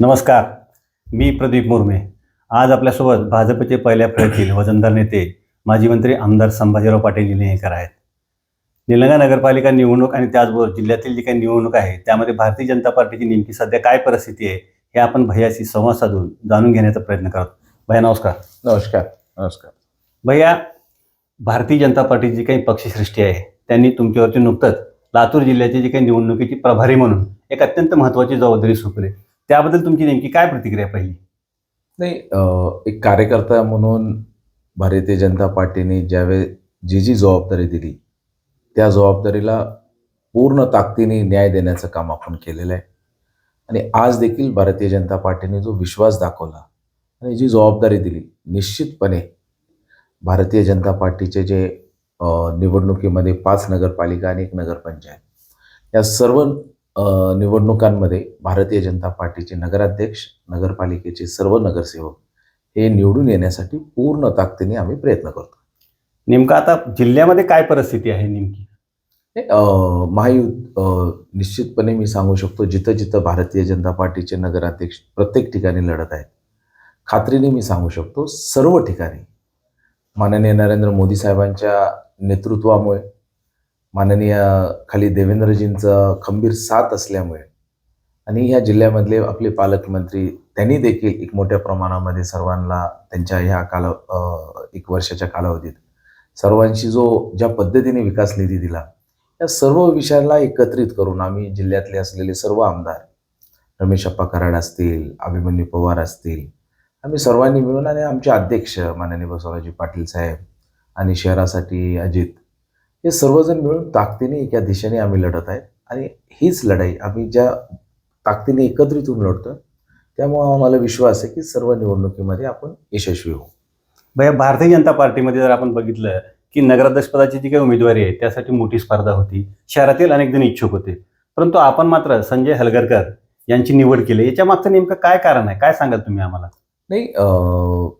नमस्कार मी प्रदीप मुर्मे. आज आपल्यासोबत भाजपचे पहिल्या प्रयत्नील वजनदार नेते माजी मंत्री आमदार संभाजीराव पाटील निलंगेकर आहेत. निलंगा नगरपालिका निवडणूक आणि त्याचबरोबर जिल्ह्यातील जी काही निवडणूक आहे त्यामध्ये भारतीय जनता पार्टीची नेमकी सध्या काय परिस्थिती आहे हे आपण भैयाशी संवाद साधून जाणून घेण्याचा प्रयत्न करत. भैया नमस्कार. नमस्कार नमस्कार. भैया भारतीय जनता पार्टीची जी काही पक्षसृष्टी आहे त्यांनी तुमच्यावरती नुकतंच लातूर जिल्ह्याची जी काही निवडणुकीची प्रभारी म्हणून एक अत्यंत महत्त्वाची जबाबदारी सोपली त्याबद्दल तुमची नेमकी काय प्रतिक्रिया पाहिली? पहिली नाही एक कार्यकर्ता म्हणून भारतीय जनता पार्टीने ज्यावेळी जी जी जबाबदारी दिली त्या जबाबदारीला पूर्ण ताकदीने न्याय देण्याचं काम आपण केलेलं आहे. आणि आज देखील भारतीय जनता पार्टीने जो विश्वास दाखवला आणि जी जबाबदारी दिली निश्चितपणे भारतीय जनता पार्टीचे जे निवडणुकीमध्ये पाच नगरपालिका आणि एक नगरपंचायत या सर्व निवडणुकांमध्ये भारतीय जनता पार्टीचे नगराध्यक्ष नगरपालिकेचे सर्व नगरसेवक हे निवडून येण्यासाठी पूर्ण ताकदीने आम्ही प्रयत्न करतो. नेमकं आता जिल्ह्यामध्ये काय परिस्थिती आहे नेमकी? हे, अ, निश्चितपणे मी सांगू शकतो जिथं जिथं भारतीय जनता पार्टीचे नगराध्यक्ष प्रत्येक ठिकाणी लढत आहेत खात्रीने मी सांगू शकतो सर्व ठिकाणी माननीय नरेंद्र मोदी साहेबांच्या नेतृत्वामुळे माननीय खाली देवेंद्रजींचं खंबीर साथ असल्यामुळे. आणि ह्या जिल्ह्यामधले आपले पालकमंत्री त्यांनी देखील एक मोठ्या प्रमाणामध्ये सर्वांना त्यांच्या ह्या काल एक वर्षाच्या कालावधीत सर्वांशी जो ज्या पद्धतीने विकास निधी दिला या सर्व विषयाला एकत्रित करून आम्ही जिल्ह्यातले असलेले सर्व आमदार रमेश अप्पा कराड असतील अभिमन्यू पवार असतील आम्ही सर्वांनी मिळून आणि आमचे अध्यक्ष माननीय बसवराजी पाटील साहेब आणि शहरासाठी अजित हे सर्वजण मिळून ताकदीने एका दिशेने आम्ही लढत आहेत. आणि हीच लढाई आम्ही ज्या ताकदीने एकत्रित होऊन लढतो त्यामुळे आम्हाला विश्वास आहे की सर्व निवडणुकीमध्ये आपण यशस्वी होऊ. भैया भारतीय जनता पार्टीमध्ये जर आपण बघितलं की नगराध्यक्षपदाची जी काही उमेदवारी आहे त्यासाठी मोठी स्पर्धा होती. शहरातील अनेक जण इच्छुक होते. परंतु आपण मात्र संजय हलगरकर यांची निवड केली. याच्या मागचं नेमकं काय कारण आहे? काय सांगाल तुम्ही आम्हाला? नाही अं,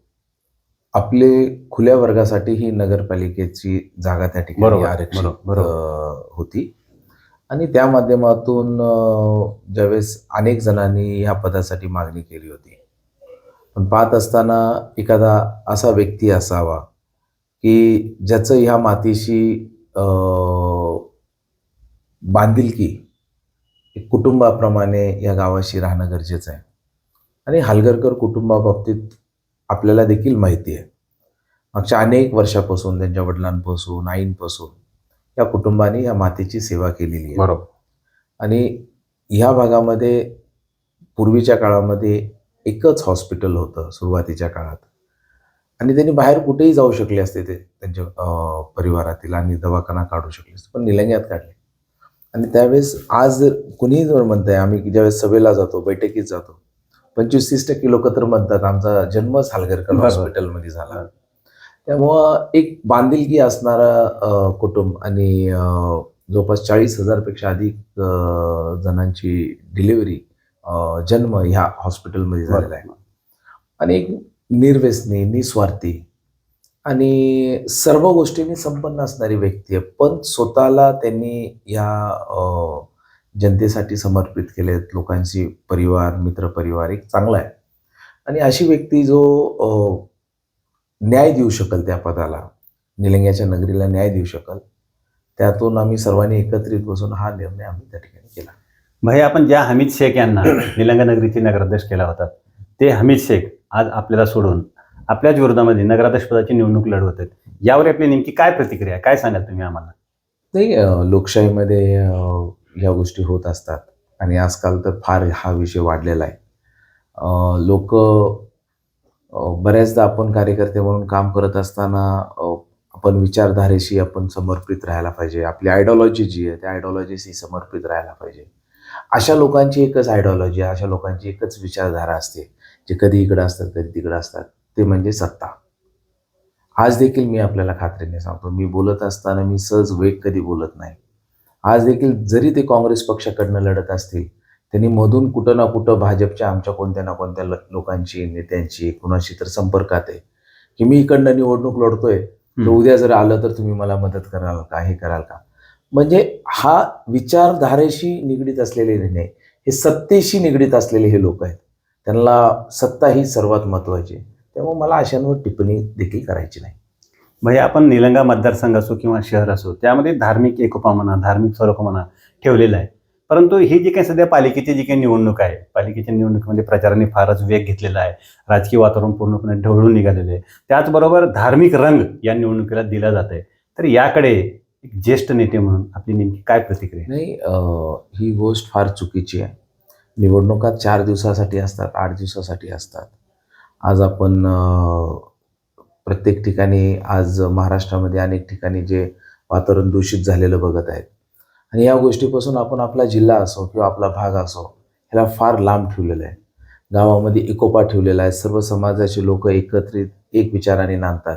आपले खुल्या वर्गासाठी ही नगरपालिकेची जागा त्या ठिकाणी. अं, होती. आणि त्या माध्यमातून ज्यावेळेस अनेक जणांनी ह्या पदासाठी मागणी केली होती. पण पाहत असताना एखादा असा व्यक्ती असावा की ज्याचं ह्या मातीशी बांधिलकी एक कुटुंबाप्रमाणे या गावाशी राहणं गरजेचं आहे. आणि हलगरकर कुटुंबाबाबतीत आपल्याला देखील माहिती आहे. मागच्या अनेक वर्षापासून त्यांच्या वडिलांपासून आईंपासून या कुटुंबाने या मातेची सेवा केलेली आहे. बरोबर. आणि ह्या भागामध्ये पूर्वीच्या काळामध्ये एकच हॉस्पिटल होतं सुरुवातीच्या काळात. आणि त्यांनी बाहेर कुठेही जाऊ शकले असते ते त्यांच्या परिवारातील आणि दवाखाना काढू शकले असते पण निलंग्यात काढले. आणि त्यावेळेस आज कुणीही जर म्हणतंय आम्ही ज्यावेळेस सभेला जातो बैठकीत जातो पंचवीस तीस टक्के लोक तर म्हणतात आमचा जन्मच बरोबर. हॉस्पिटलमध्ये झाला. त्यामुळं एक बांधिलकी असणारा कुटुंब आणि जवळपास चाळीस हजारपेक्षा अधिक जणांची डिलिव्हरी जन्म ह्या हॉस्पिटलमध्ये झालेला आहे. आणि एक निर्व्यसनी निस्वार्थी आणि सर्व गोष्टींनी संपन्न असणारी व्यक्ती आहे. पण स्वतःला त्यांनी या जनतेसाठी समर्पित केलेत लोकांशी परिवार मित्रपरिवार एक चांगला आहे. आणि अशी व्यक्ती जो न्याय देऊ शकल त्या पदाला निलंग्याच्या नगरीला न्याय देऊ शकल त्यातून आम्ही सर्वांनी एकत्रित बसून हा निर्णय आम्ही त्या ठिकाणी केला. भैया आपण ज्या हमीद शेख यांना निलंगा नगरीचे नगराध्यक्ष केला होता ते हमीद शेख आज आपल्याला सोडून आपल्याच विरोधामध्ये नगराध्यक्षपदाची निवडणूक लढवत आहेत. यावर आपली नेमकी काय प्रतिक्रिया काय सांगाल तुम्ही आम्हाला? नाही लोकशाहीमध्ये ह्या गोष्टी होत असतात. आणि आजकाल तर फार हा विषय वाढलेला आहे. लोक बऱ्याचदा आपण कार्यकर्ते म्हणून काम करत असताना आपण विचारधारेशी आपण समर्पित राहायला पाहिजे. आपली आयडिओलॉजी जी आहे त्या आयडिओलॉजीशी समर्पित राहायला पाहिजे. अशा लोकांची एकच आयडिओलॉजी अशा लोकांची एकच विचारधारा असते. जे कधी इकडं असतात कधी तिकडं असतात. ते म्हणजे सत्ता. आज देखील मी आपल्याला खात्रीने सांगतो. मी बोलत असताना मी सहज वेग कधी बोलत नाही. आज देखील जरी ते काँग्रेस पक्षाकडनं लढत असतील त्यांनी मधून कुठं ना कुठं भाजपच्या आमच्या कोणत्या ना कोणत्या लोकांची नेत्यांची कुणाशी तर संपर्कात आहे. की मी इकडनं निवडणूक लढतोय तर. उद्या जर आलं तर तुम्ही मला मदत कराल का हे कराल का? म्हणजे हा विचारधारेशी निगडीत असलेले निर्णय हे सत्तेशी निगडीत असलेले हे लोक आहेत. त्यांना सत्ता ही सर्वात महत्त्वाची आहे. त्यामुळे मला अशांवर टिप्पणी देखील करायची नाही. म्हणजे आपण निलंगा मतदारसंघ असो किंवा शहर असो त्यामध्ये धार्मिक एकोपा म्हणा धार्मिक स्वरूप म्हणा ठेवलेला आहे. परंतु ही जी काही सध्या पालिकेची जी काही निवडणूक आहे पालिकेच्या निवडणुकीमध्ये प्रचाराने फारच वेग घेतलेला आहे. राजकीय वातावरण पूर्णपणे ढवळून निघालेले आहे. त्याचबरोबर धार्मिक रंग या निवडणुकीला दिला जात आहे. तर याकडे एक ज्येष्ठ नेते म्हणून आपली नेमकी काय प्रतिक्रिया नाही ही गोष्ट फार चुकीची आहे. निवडणुका चार दिवसासाठी असतात आठ दिवसासाठी असतात. आज आपण प्रत्येक ठिकाणी आज महाराष्ट्रामध्ये अनेक ठिकाणी जे वातावरण दूषित झालेलं बघत आहेत. आणि या गोष्टीपासून आपण आपला जिल्हा असो किंवा आपला भाग असो ह्याला फार लांब ठेवलेलं आहे. गावामध्ये एकोपा ठेवलेला आहे. सर्व समाजाचे लोक एकत्रित एक विचाराने नांदतात.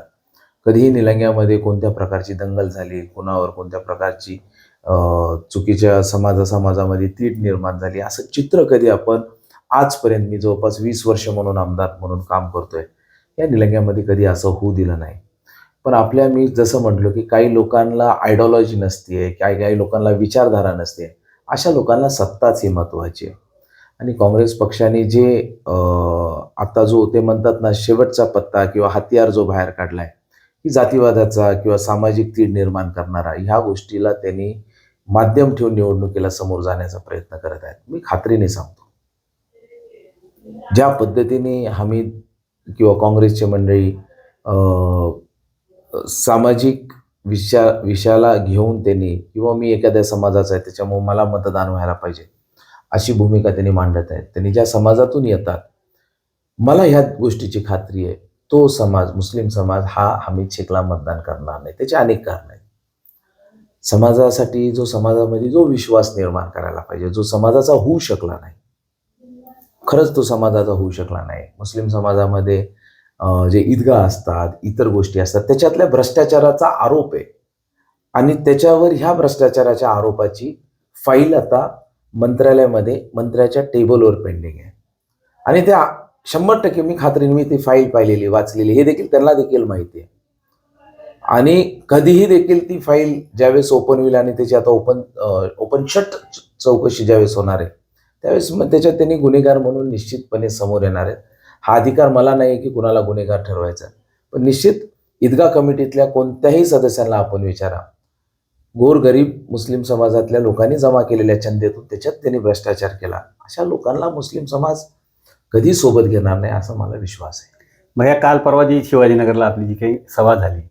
कधीही निलंग्यामध्ये कोणत्या प्रकारची दंगल झाली कोणावर कोणत्या प्रकारची चुकीच्या समाजा समाजामध्ये तीट निर्माण झाली असं चित्र कधी आपण आजपर्यंत मी जवळपास वीस वर्ष म्हणून आमदार म्हणून काम करतोय. या निलंग्यामध्ये कधी असं होऊ दिलं नाही. पण आपल्या मी जसं म्हटलो की काही लोकांना आयडिओलॉजी नसते काही काही लोकांना विचारधारा नसते अशा लोकांना सत्ताच ही महत्त्वाची आहे. आणि काँग्रेस पक्षाने जे आता जो ते म्हणतात ना शेवटचा पत्ता किंवा हत्यार जो बाहेर काढलाय की जातीवादाचा किंवा सामाजिक तीड निर्माण करणारा ह्या गोष्टीला त्यांनी माध्यम ठेवून निवडणुकीला समोर जाण्याचा प्रयत्न करत आहेत. मी खात्रीने सांगतो. ज्या पद्धतीने हमीद किंवा काँग्रेसची मंडळी सामाजिक विषया विषयाला घेऊन त्यांनी किंवा मी एखाद्या समाजाचा आहे त्याच्यामुळे मला मतदान व्हायला पाहिजे अशी भूमिका त्यांनी मांडत आहेत त्यांनी ज्या समाजातून येतात मला ह्या गोष्टीची खात्री आहे तो समाज मुस्लिम समाज हा हमीद शेखला मतदान करणार नाही त्याचे अनेक कारण आहेत. समाजासाठी जो समाजामध्ये जो विश्वास निर्माण करायला पाहिजे जो समाजाचा होऊ शकला नाही खरंच तो समाजाचा होऊ शकला नाही. मुस्लिम समाजामध्ये जे ईदगाह असतात इतर गोष्टी असतात त्याच्यातल्या भ्रष्टाचाराचा आरोप आहे. आणि त्याच्यावर ह्या भ्रष्टाचाराच्या आरोपाची फाईल आता मंत्रालयामध्ये मंत्र्याच्या टेबलवर पेंडिंग आहे. आणि त्या शंभर टक्के मी खात्रीने मी ती फाईल पाहिलेली वाचलेली हे देखील त्यांना देखील माहिती आहे. आणि कधीही देखील ती फाईल ज्यावेळेस ओपन होईल आणि त्याची आता ओपन ओपन शट चौकशी ज्यावेळेस होणार आहे त्यावेळेस मग त्याच्यात त्यांनी गुन्हेगार म्हणून निश्चितपणे समोर येणार आहेत. हा अधिकार मला नाही की कुणाला गुन्हेगार ठरवायचा पण निश्चित ईदगाह कमिटीतल्या कोणत्याही सदस्यांना आपण विचारा. गोरगरीब मुस्लिम समाजातल्या लोकांनी जमा केलेल्या चंदेतून त्याच्यात त्यांनी भ्रष्टाचार केला. अशा लोकांना मुस्लिम समाज कधी सोबत घेणार नाही असा मला विश्वास आहे. भैया काल परवा जी शिवाजीनगरला आपली जी काही सभा झाली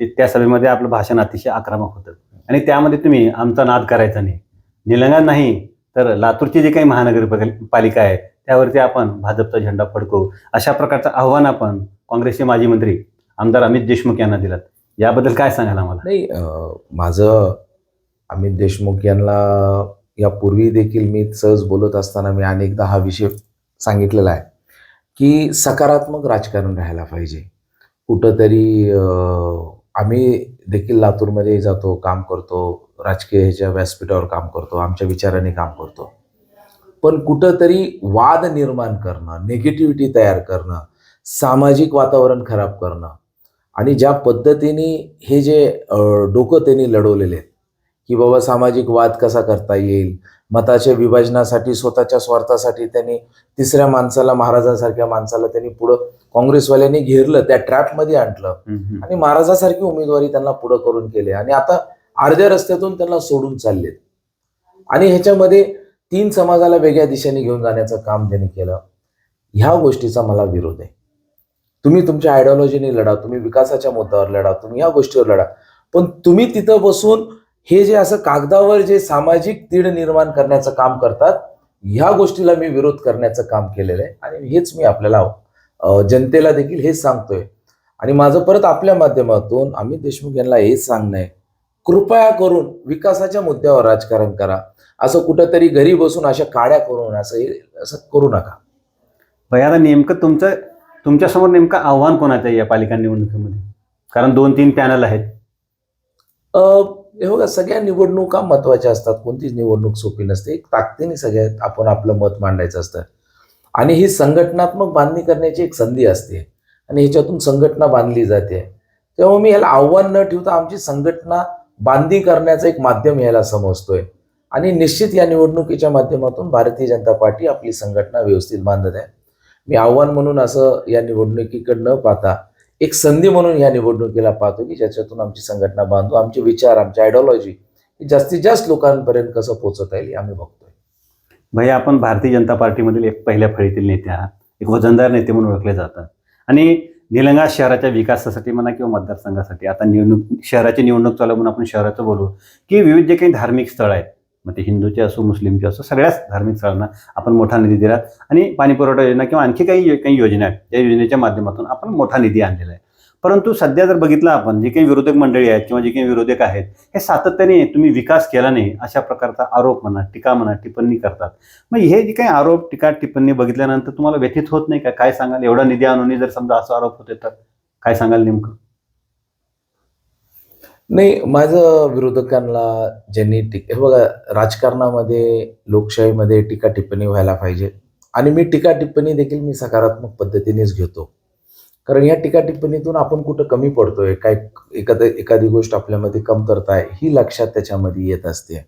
ते त्या सभेमध्ये आपलं भाषण अतिशय आक्रमक होतं. आणि त्यामध्ये तुम्ही आमचा नाद करायचा नाही. निलंगा नाही तर लातूरची जी काही महानगरपालिका आहे त्यावरती आपण भाजपचा झेंडा फडकवू. अशा प्रकारचं आव्हान आपण काँग्रेसचे माजी मंत्री आमदार अमित देशमुख यांना दिलात याबद्दल काय सांगाल आम्हाला? नाही माझं अमित देशमुख यांना यापूर्वी देखील मी सहज बोलत असताना मी अनेकदा हा विषय सांगितलेला आहे की सकारात्मक राजकारण राहायला पाहिजे. कुठंतरी आम्ही देखील लातूरमध्ये जातो काम करतो राजकीय ह्याच्या व्यासपीठावर काम करतो आमच्या विचाराने काम करतो. पण कुठंतरी वाद निर्माण करणं निगेटिव्हिटी तयार करणं सामाजिक वातावरण खराब करणं आणि ज्या पद्धतीने हे जे डोकं त्यांनी लढवलेले आहेत की बाबा सामाजिक वाद कसा करता येईल मताच्या विभाजनासाठी स्वतःच्या स्वार्थासाठी त्यांनी तिसऱ्या माणसाला महाराजांसारख्या माणसाला त्यांनी पुढं काँग्रेसवाल्यांनी घेरलं त्या ट्रॅपमध्ये आणलं. आणि महाराजासारखी उमेदवारी त्यांना पुढं करून केले. आणि आता अर्ध्या रस्त्यातून त्यांना सोडून चाललेत. आणि ह्याच्यामध्ये तीन समाजाला वेगळ्या दिशेने घेऊन जाण्याचं काम त्यांनी केलं. ह्या गोष्टीचा मला विरोध आहे. तुम्ही तुमच्या आयडिओलॉजीने लढा तुम्ही विकासाच्या मुद्द्यावर लढा तुम्ही या गोष्टीवर लढा. पण तुम्ही तिथं बसून हे जे असं कागदावर जे सामाजिक तीड निर्माण करण्याचं काम करतात ह्या गोष्टीला मी विरोध करण्याचं काम केलेलं आहे. आणि हेच मी आपल्याला जनतेला देखील हेच सांगतोय. आणि माझं परत आपल्या माध्यमातून अमित देशमुख यांना हेच सांगणं आहे. कृपया करून विकासाच्या मुद्द्यावर राजकारण करा. असं कुठंतरी घरी बसून अशा काड्या करून असं हे असं करू नका. भैया आता नेमकं तुमचं तुमच्यासमोर नेमकं आव्हान कोणाचं आहे या पालिका निवडणुकीमध्ये? कारण दोन तीन पॅनल आहेत. अं, हे बघा सगळ्या निवडणुका महत्त्वाच्या असतात. कोणतीच निवडणूक सोपी नसते. एक ताकदीने सगळ्यात आपण आपलं मत मांडायचं असतं. आणि ही संघटनात्मक बांधणी करण्याची एक संधी असते. आणि ह्याच्यातून संघटना बांधली जाते. तेव्हा मी ह्याला आव्हान न ठेवता आमची संघटना बांधी करण्याचं एक माध्यम याला समजतोय. आणि निश्चित या निवडणुकीच्या माध्यमातून भारतीय जनता पार्टी आपली संघटना व्यवस्थित बांधत आहे. मी आव्हान म्हणून असं या निवडणुकीकडे न पाहता एक संधी म्हणून या निवडणुकीला पाहतो की ज्याच्यातून आमची संघटना बांधू आमचे विचार आमची आयडिओलॉजी हे जास्तीत जास्त लोकांपर्यंत कसं पोहोचता येईल हे आम्ही बघतोय. भैया आपण भारतीय जनता पार्टीमधील एक पहिल्या फळीतील नेते आहात. एक वजनदार नेते म्हणून ओळखले जातात. आणि निलंगा शहराच्या विकासासाठी म्हणा किंवा मतदारसंघासाठी. आता निवडणूक शहराची निवडणूक चालू म्हणून आपण शहराचं बोलू. की विविध जे काही धार्मिक स्थळं आहेत मग ते हिंदूचे असो मुस्लिमचे असो सगळ्याच धार्मिक स्थळांना आपण मोठा निधी दिला आणि पाणी पुरवठा योजना किंवा आणखी काही काही योजना आहेत. त्या योजनेच्या माध्यमातून आपण मोठा निधी आणलेला आहे. परंतु सध्या जर बघितलं आपण जे काही विरोधक मंडळी आहेत किंवा जे काही विरोधक आहेत हे सातत्याने तुम्ही विकास केला नाही अशा प्रकारचा आरोप म्हणा टीका म्हणा टिप्पणी करतात. मग हे जे काही आरोप टीका टिप्पणी बघितल्यानंतर तुम्हाला व्यथित होत नाही का? काय सांगाल? एवढा निधी आणून जर समजा असा आरोप होते तर काय सांगाल नेमकं? नाही माझं विरोधकांना ज्यांनी टीक हे बघा राजकारणामध्ये लोकशाहीमध्ये टीका टिप्पणी व्हायला पाहिजे. आणि मी टीका टिप्पणी देखील मी सकारात्मक पद्धतीनेच घेतो. कारण या टीका टिप्पणीतून आपण कुठं कमी पडतोय काय एखादं एखादी गोष्ट आपल्यामध्ये कमतरता आहे ही लक्षात त्याच्यामध्ये येत असते.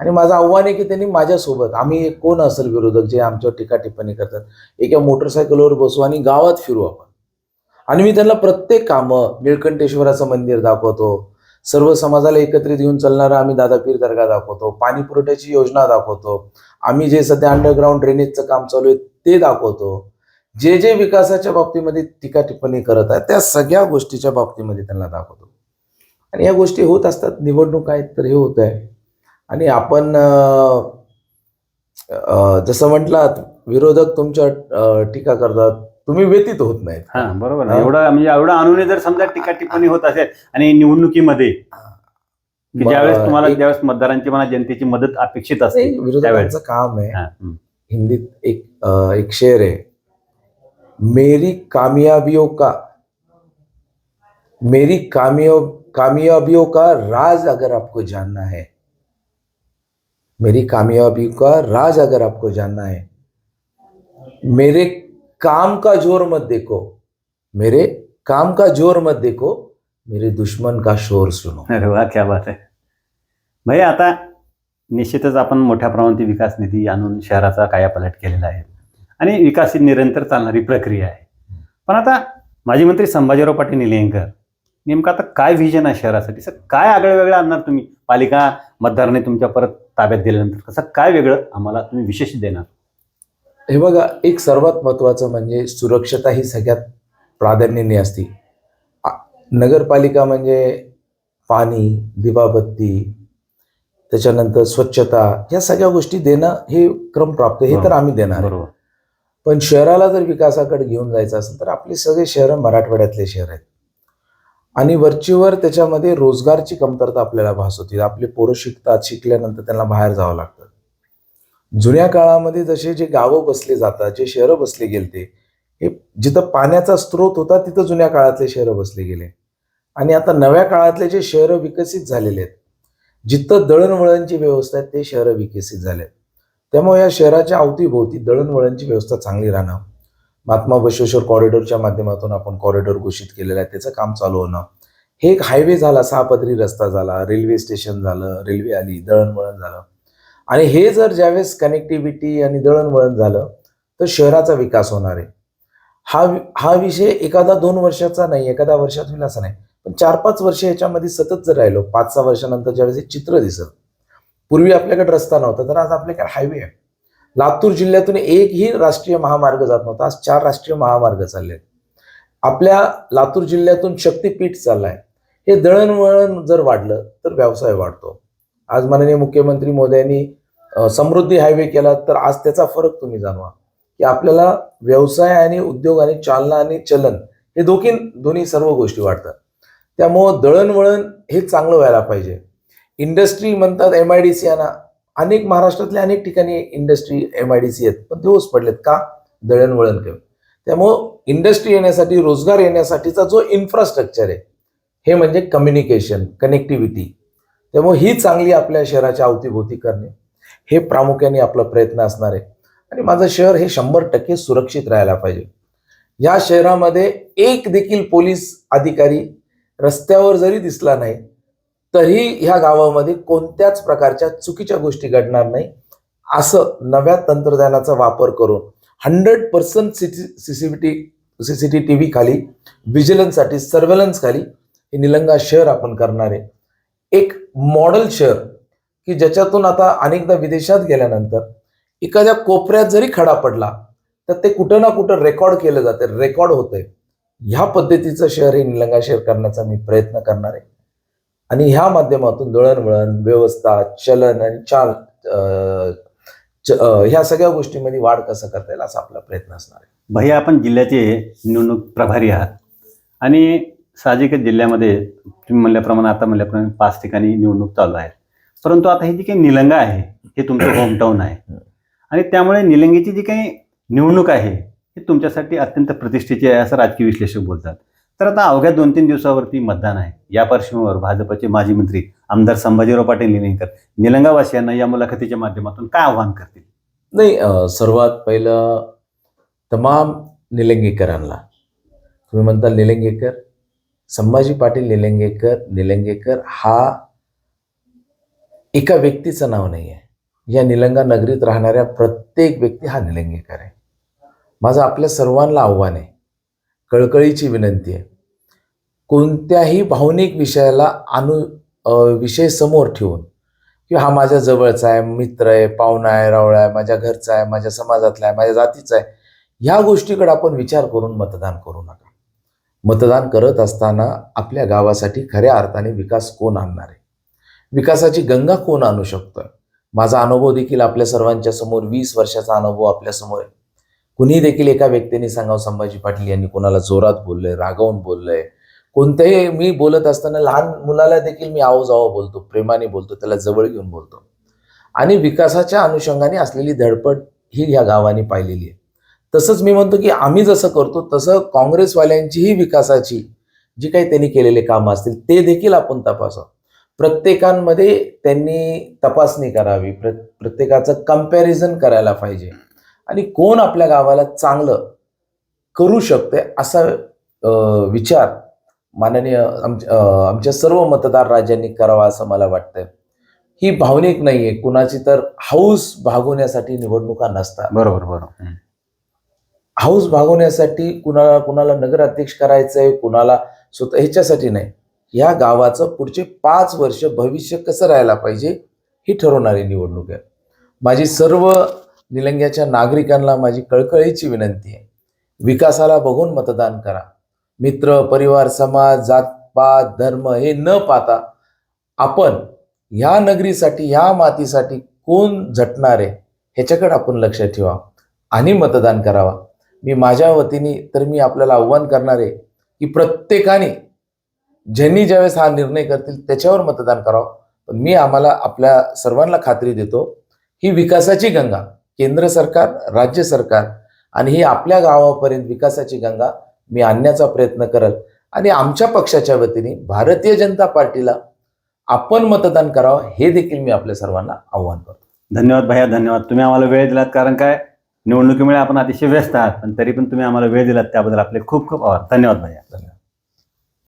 आणि माझं आव्हान आहे की त्यांनी माझ्यासोबत आम्ही कोण असेल विरोधक जे आमच्यावर टीका टिप्पणी करतात एका मोटरसायकलवर बसू आणि गावात फिरू आपण. आणि मी त्यांना प्रत्येक कामं निळकंठेश्वराचं मंदिर दाखवतो सर्व समाजाला एकत्रित घेऊन चालणारा आम्ही दादापीर दर्गा दाखवतो पाणी पुरवठ्याची योजना दाखवतो आम्ही जे सध्या अंडरग्राऊंड ड्रेनेजचं काम चालू आहे ते दाखवतो. जे जे विकासाच्या बाबतीमध्ये टीका टिप्पणी करत आहेत त्या सगळ्या गोष्टीच्या बाबतीमध्ये त्यांना दाखवतो. आणि या गोष्टी होत असतात निवडणूक आहेत तर हे होत आहे. आणि आपण जसं म्हटलात विरोधक तुमच्या टीका करतात तुम्ही व्यतीत होत नाहीत. हा बरोबर. एवढं म्हणजे एवढं आणूनही जर समजा टीका टिप्पणी होत असेल आणि निवडणुकीमध्ये ज्यावेळेस तुम्हाला ज्यावेळेस मतदारांची म्हणा जनतेची मदत अपेक्षित असते विरोधकांचं काम आहे. हिंदीत एक एक शेर है मेरी कामयाबियों का, मेरी कामयाब कामयाबियों का राज अगर आपको जानना है, मेरी कामयाबी का राज अगर आपको जानना है, मेरे काम का ज़ोर मत देखो, मेरे काम का ज़ोर मत देखो, मेरे दुश्मन का शोर सुनो। अरे वा क्या बात आहे भैया, आता निश्चितच आपण मोठ्या प्रमाणात विकास निधी आणून शहराचा कायापालट केलेला आहे. आणि विकास ही निरंतर चालणारी प्रक्रिया आहे. पण आता माजी मंत्री संभाजीराव पाटील निलंगेकर नेमकं आता काय व्हिजन आहे शहरासाठी? सर काय आगळं वेगळं आणणार तुम्ही? पालिका मतदाराने तुमच्या परत ताब्यात दिल्यानंतर कसं काय वेगळं आम्हाला तुम्ही विशेष देणार? हे बघा एक सर्वात महत्त्वाचं म्हणजे सुरक्षता ही सगळ्यात प्राधान्याने असते. नगरपालिका म्हणजे पाणी दिवाबत्ती त्याच्यानंतर स्वच्छता या सगळ्या गोष्टी देणं हे क्रमप्राप्त हे तर आम्ही देणार. बरोबर. पण शहराला जर विकासाकडे घेऊन जायचं असेल तर आपले सगळे शहरं मराठवाड्यातले शहर आहेत. आणि वरचीवर त्याच्यामध्ये रोजगारची कमतरता आपल्याला भास आपले पोरं शिकतात शिकल्यानंतर त्यांना बाहेर जावं लागतं. जुन्या काळामध्ये जसे जे गावं बसले जातात जे शहरं बसले गेलते हे जिथं पाण्याचा स्रोत होता तिथं जुन्या काळातले शहरं बसले गेले. आणि आता नव्या काळातले जे शहरं विकसित झालेले आहेत जिथं दळणवळणची व्यवस्था आहे ते शहरं विकसित झाले आहेत त्यामुळे या शहराच्या अवतीभोवती दळणवळणची व्यवस्था चांगली राहणं महात्मा बसवेश्वर कॉरिडॉरच्या माध्यमातून आपण कॉरिडॉर घोषित केलेला आहे त्याचं काम चालू होणं. हे एक हायवे झाला सहापदरी रस्ता झाला रेल्वे स्टेशन झालं रेल्वे आली दळणवळण झालं. आणि हे जर ज्यावेळेस कनेक्टिव्हिटी आणि दळणवळण झालं तर शहराचा विकास होणार आहे. हा वि- हा विषय एखादा दोन वर्षाचा नाही एखादा वर्षात होईल असं नाही. पण चार पाच वर्ष याच्यामध्ये सतत जर राहिलो पाच सहा वर्षानंतर ज्यावेळेस हे चित्र दिसत पूर्वी आपल्याकडे रस्ता नव्हता तर आज आपल्याकडे हायवे आहे. लातूर जिल्ह्यातून एकही राष्ट्रीय महामार्ग जात नव्हता आज चार राष्ट्रीय महामार्ग चालले आहेत. आपल्या लातूर जिल्ह्यातून शक्तीपीठ चाललाय. हे दळणवळण जर वाढलं तर व्यवसाय वाढतो. आज माननीय मुख्यमंत्री मोदयांनी समृद्धी हायवे केला तर आज त्याचा फरक तुम्ही जाणवा. की आपल्याला व्यवसाय आणि उद्योग आणि चालना आणि चलन हे दोघी दोन्ही सर्व गोष्टी वाढतात. त्यामुळं दळणवळण हे चांगलं व्हायला पाहिजे. इंडस्ट्री म्हणतात एम आय डी सी आणा अनेक महाराष्ट्रातल्या अनेक ठिकाणी industry M I D C आहेत. पण ते ओस पडलेत का? दळणवळण कमी. त्यामुळं इंडस्ट्री येण्यासाठी रोजगार येण्यासाठीचा जो इन्फ्रास्ट्रक्चर आहे हे म्हणजे कम्युनिकेशन कनेक्टिव्हिटी त्यामुळे ही चांगली आपल्या शहराच्या अवतीभोवती करणे हे प्रामुख्याने आपला प्रयत्न असणार आहे. आणि माझं शहर हे शंभर टक्के सुरक्षित राहायला पाहिजे. या शहरामध्ये एक देखील पोलीस अधिकारी रस्त्यावर जरी दिसला नाही तरी ह्या गावामध्ये कोणत्याच प्रकारच्या चुकीच्या गोष्टी घडणार नाही. असं नव्या तंत्रज्ञानाचा वापर करून hundred percent C C T C C T T V खाली व्हिजिलन्ससाठी सर्वेलन्स खाली हे निलंगा शहर आपण करणार आहे. एक मॉडेल शहर की ज्याच्यातून आता अनेकदा विदेशात गेल्यानंतर एखाद्या कोपऱ्यात जरी खडा पडला तर ते कुठं ना कुठं रेकॉर्ड केलं जाते. रेकॉर्ड होतंय. ह्या पद्धतीचं शहर हे निलंगा शहर करण्याचा मी प्रयत्न करणार आहे. आणि ह्या माध्यमातून दळणवळण व्यवस्था चलन आणि चाल च- ह्या सगळ्या गोष्टींमध्ये वाढ कसं करता येईल असा आपला प्रयत्न असणार आहे. भैया आपण जिल्ह्याचे निवडणूक प्रभारी आहात. आणि साहजिकच जिल्ह्यामध्ये तुम्ही म्हणल्याप्रमाणे आता म्हणल्याप्रमाणे पाच ठिकाणी निवडणूक चालू आहे परंतु आता ही जी काही निलंगा आहे हे तुमचं होमटाऊन आहे. आणि त्यामुळे निलंगेची जी काही निवडणूक आहे ही तुमच्यासाठी अत्यंत प्रतिष्ठेची आहे असं राजकीय विश्लेषक बोलतात. तर आता अवघ्या दोन तीन दिवसावरती मतदान आहे. या पार्श्वभूमीवर भाजपचे माजी मंत्री आमदार संभाजीराव पाटील निलंगेकर निलंगावासियांना या मुलाखतीच्या माध्यमातून काय आव्हान करतील? नाही सर्वात पहिलं तमाम निलंगेकरांना. तुम्ही म्हणता निलंगेकर संभाजी पाटील निलंगेकर निलंगेकर हा एका व्यक्तीचं नाव नाही आहे या निलंगा नगरीत राहणाऱ्या प्रत्येक व्यक्ती हा निलंगेकर आहे. माझं आपल्या सर्वांना आव्हान आहे. कळकळीची विनंती आहे. कोणत्याही भावनिक विषयाला अनु विषय समोर ठेवून किंवा हा माझ्या जवळचा आहे मित्र आहे पाहुणा आहे रावळा आहे माझ्या घरचा आहे माझ्या समाजातला आहे माझ्या जातीचा आहे ह्या गोष्टीकडे आपण विचार करून मतदान करू नका. मतदान करत असताना आपल्या गावासाठी खऱ्या अर्थाने विकास कोण आणणार आहे? विकासाची गंगा कोण आणू शकतोय माझा अनुभव देखील आपल्या सर्वांच्या समोर वीस वर्षाचा अनुभव आपल्यासमोर आहे. कुणी देखील एका व्यक्तीने सांगावं संभाजी पाटील यांनी कोणाला जोरात बोललंय रागावून बोललंय कोणत्याही मी बोलत असताना लहान मुलाला देखील मी आहो जावं बोलतो प्रेमाने बोलतो त्याला जवळ घेऊन बोलतो. आणि विकासाच्या अनुषंगाने असलेली धडपड ही या गावाने पाहिलेली आहे. तसंच मी म्हणतो की आम्ही जसं करतो तसं काँग्रेसवाल्यांचीही विकासाची जी काही त्यांनी केलेले कामं असतील ते देखील आपण तपासा प्रत्येकांमध्ये त्यांनी तपासणी करावी प्र प्रत्येकाचं कंपॅरिझन करायला पाहिजे. आणि कोण आपल्या गावाला चांगलं करू शकते असा विचार माननीय आमच्या आमच्या सर्व मतदार राजांनी करावा असं मला वाटतंय. ही भावनिक नाहीये. कुणाची तर हाऊस भागवण्यासाठी निवडणुका नसतात. बरोबर बरोबर. हाऊस भागवण्यासाठी कुणाला कुणाला नगराध्यक्ष करायचंय कुणाला स्वतः ह्याच्यासाठी नाही. या गावाचं पुढचे पाच वर्ष भविष्य कसं राहायला पाहिजे ही ठरवणारी निवडणूक आहे. माझी सर्व निलंग्याच्या नागरिकांना माझी कळकळीची विनंती आहे. विकासाला बघून मतदान करा. मित्र परिवार समाज जातपात धर्म हे न पाहता आपण ह्या नगरीसाठी ह्या मातीसाठी कोण झटणार आहे ह्याच्याकडे आपण लक्ष ठेवा आणि मतदान करावा. मी माझ्या वतीने तर मी आपल्याला आव्हान करणार आहे की प्रत्येकाने ज्यांनी ज्यावेळेस हा निर्णय करतील त्याच्यावर मतदान करावं. पण मी आम्हाला आपल्या सर्वांना खात्री देतो ही विकासाची गंगा केंद्र सरकार राज्य सरकार आणि ही आपल्या गावापर्यंत विकासाची गंगा मी आणण्याचा प्रयत्न करल. आणि आमच्या पक्षाच्या वतीने भारतीय जनता पार्टीला आपण मतदान करावं हे देखील मी आपल्या सर्वांना आव्हान करतो. धन्यवाद भैया धन्यवाद. तुम्ही आम्हाला वेळ दिलात कारण काय? निवडणुकीमुळे आपण अतिशय व्यस्त आहात पण तरी पण तुम्ही आम्हाला वेळ दिलात त्याबद्दल आपले खूप खूप आभार. धन्यवाद भैया. धन्यवाद.